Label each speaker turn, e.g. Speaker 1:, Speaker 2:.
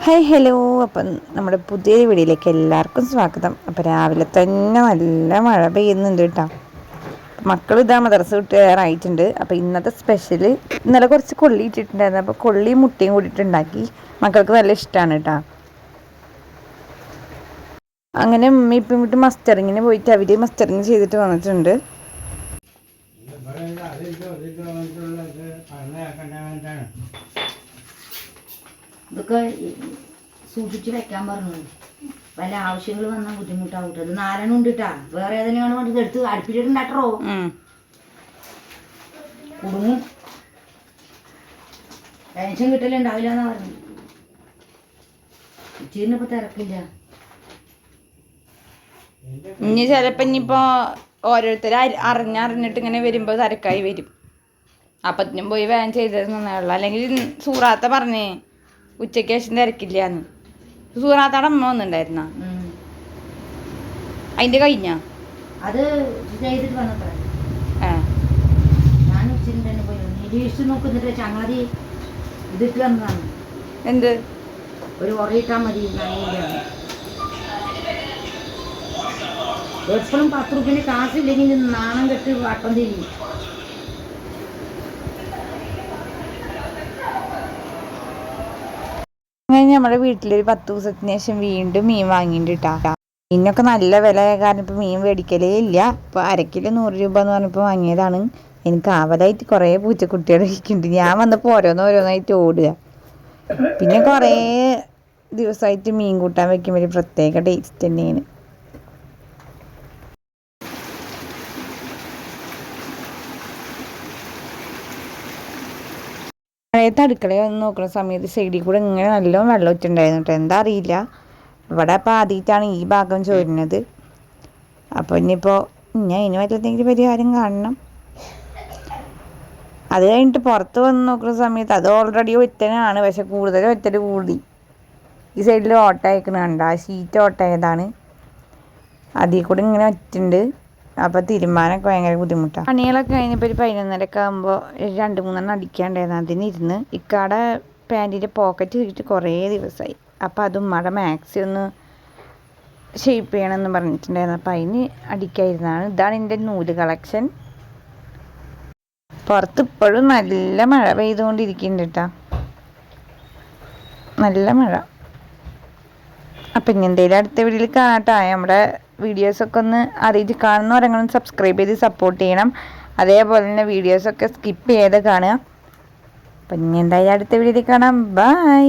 Speaker 1: Hi hello അപ്പം നമ്മുടെ പുതിയ വീഡിയോയിലേക്ക് എല്ലാവർക്കും സ്വാഗതം അപ്പം രാവിലെ തന്നെ നല്ല മഴ പെയ്യുന്നുണ്ട് കേട്ടോ മക്കൾ ഇതാ മദർസ് വിട്ടുകയാറായിട്ടുണ്ട് അപ്പം ഇന്നത്തെ സ്പെഷ്യൽ ഇന്നലെ കുറച്ച് കൊള്ളി ഇട്ടിട്ടുണ്ടായിരുന്നു അപ്പോൾ കൊള്ളിയും മുട്ടയും കൂടിയിട്ട് ഉണ്ടാക്കി മക്കൾക്ക് നല്ല ഇഷ്ടമാണ് കേട്ടോ അങ്ങനെ ഉമ്മ ഇപ്പം വിട്ട് മസ്റ്ററിങ്ങിന് പോയിട്ട് അവർ മസ്റ്ററിങ് ചെയ്തിട്ട് വന്നിട്ടുണ്ട്
Speaker 2: ഇതൊക്കെ സൂക്ഷിച്ച് വെക്കാൻ പറഞ്ഞു വല്ല ആവശ്യങ്ങൾ വന്നാൽ ബുദ്ധിമുട്ടാവും അത് നാലെണ്ണം ഉണ്ട് കേട്ടാ വേറെ ഏതെങ്കിലും വേണ്ടത്? എടുത്ത് അടുപ്പിച്ചിട്ടുണ്ടാട്ടോ കുടുങ്ങും. ടെൻഷൻ കിട്ടലുണ്ടാവില്ല എന്നാ പറഞ്ഞു ഉച്ചയിന്നിപ്പോ തിരക്കില്ല.
Speaker 1: ഇനി ചിലപ്പോ ഇനിയിപ്പോ ഓരോരുത്തർ അറിഞ്ഞറിഞ്ഞിട്ട് ഇങ്ങനെ വരുമ്പോ തിരക്കായി വരും. അപ്പത്തിനും പോയി വേഗം ചെയ്തത് നന്നായുള്ളൂ അല്ലെങ്കിൽ സൂറാത്ത പറഞ്ഞേ. ഉച്ചയ്ക്ക് ശേഷം തിരക്കില്ലാന്ന്. സൂറാത്താടെ അമ്മ വന്നിട്ടുണ്ടായിരുന്ന? അതിന്റെ കഴിഞ്ഞ?
Speaker 2: അത് ചെയ്തിട്ട് വന്നത്ര
Speaker 1: ആ.
Speaker 2: ഞാൻ ഉച്ചയിൽ തന്നെ പോയി നിരീക്ഷിച്ച് നോക്കുന്നിട്ട് ചങ്ങാതി ഇതിട്ട് വന്നതാണ്.
Speaker 1: എന്ത്?
Speaker 2: ഒരു ഉറയിട്ടാ മതി എപ്പോഴും പത്ത് റുപ്യന് കാശില്ലെങ്കിൽ നാണം കെട്ട് വട്ടം തിരിയും.
Speaker 1: അങ്ങനെ നമ്മുടെ വീട്ടിലൊരു പത്ത് ദിവസത്തിന് ശേഷം വീണ്ടും മീൻ വാങ്ങിയിട്ടാ മീനൊക്കെ നല്ല വില കാരണം ഇപ്പം മീൻ മേടിക്കലേ ഇല്ല. ഇപ്പോൾ അരക്കിലോ നൂറ് രൂപ എന്ന് പറഞ്ഞപ്പോൾ വാങ്ങിയതാണ്. എനിക്ക് ആവലായിട്ട് കുറേ പൂച്ചക്കുട്ടികൾ ഇരിക്കുന്നുണ്ട്. ഞാൻ വന്നപ്പോൾ ഓരോന്ന് ഓരോന്നായിട്ട് ഓടുക. പിന്നെ കുറേ ദിവസമായിട്ട് മീൻ കൂട്ടാൻ വെക്കുമ്പോൾ ഒരു പ്രത്യേക ടേസ്റ്റ് തന്നെയാണ്. മഴയത്ത് അടുക്കളയിൽ വന്ന് നോക്കുന്ന സമയത്ത് സൈഡിൽ കൂടെ ഇങ്ങനെ നല്ലോണം വെള്ളം ഒറ്റുണ്ടായിരുന്നു കേട്ടോ എന്താ അറിയില്ല. ഇവിടെ അപ്പോൾ ആദ്യമായിട്ടാണ് ഈ ഭാഗം ചോരുന്നത്. അപ്പോൾ ഇനിയിപ്പോൾ ഞാൻ ഇനി വല്ലതെങ്കിലും പരിഹാരം കാണണം. അത് കഴിഞ്ഞിട്ട് പുറത്ത് വന്ന് നോക്കുന്ന സമയത്ത് അത് ഓൾറെഡി ഒറ്റനാണ്. പക്ഷെ കൂടുതൽ ഒറ്റൽ കൂടി. ഈ സൈഡിൽ ഓട്ട അയക്കണുണ്ട് ആ ഷീറ്റ് ഓട്ടയതാണ് അതിൽ കൂടെ ഇങ്ങനെ ഒറ്റുണ്ട്. അപ്പോൾ തീരുമാനമൊക്കെ ഭയങ്കര ബുദ്ധിമുട്ടാണ് പണികളൊക്കെ കഴിഞ്ഞപ്പോൾ ഒരു പതിനൊന്നരക്കെ ആകുമ്പോൾ രണ്ട് മൂന്നെണ്ണം അടിക്കാണ്ടായിരുന്നു. അതിനിരുന്ന് ഇക്കാടെ പാന്റിന്റെ പോക്കറ്റ് കിട്ടിയിട്ട് കുറേ ദിവസമായി അപ്പോൾ അതും മഴ മാക്സി ഒന്ന് ഷേപ്പ് ചെയ്യണമെന്ന് പറഞ്ഞിട്ടുണ്ടായിരുന്നു. അപ്പോൾ അതിന് അടിക്കായിരുന്നതാണ് ഇതാണ് എന്റെ നൂൽ കളക്ഷൻ. പുറത്ത് ഇപ്പോഴും നല്ല മഴ പെയ്തുകൊണ്ടിരിക്കുന്നുണ്ട് കേട്ടോ നല്ല മഴ. അപ്പം ഇനി എന്തെങ്കിലും അടുത്ത വീട്ടിൽ കാണാട്ടോ നമ്മുടെ വീഡിയോസൊക്കെ ഒന്ന് അറിയിച്ച് കാണുന്നവരെങ്കിലും സബ്സ്ക്രൈബ് ചെയ്ത് സപ്പോർട്ട് ചെയ്യണം. അതേപോലെ തന്നെ വീഡിയോസൊക്കെ സ്കിപ്പ് ചെയ്ത് കാണുക. അപ്പം ഇനി എന്തായാലും അടുത്ത വീഡിയോയിൽ കാണാം. ബൈ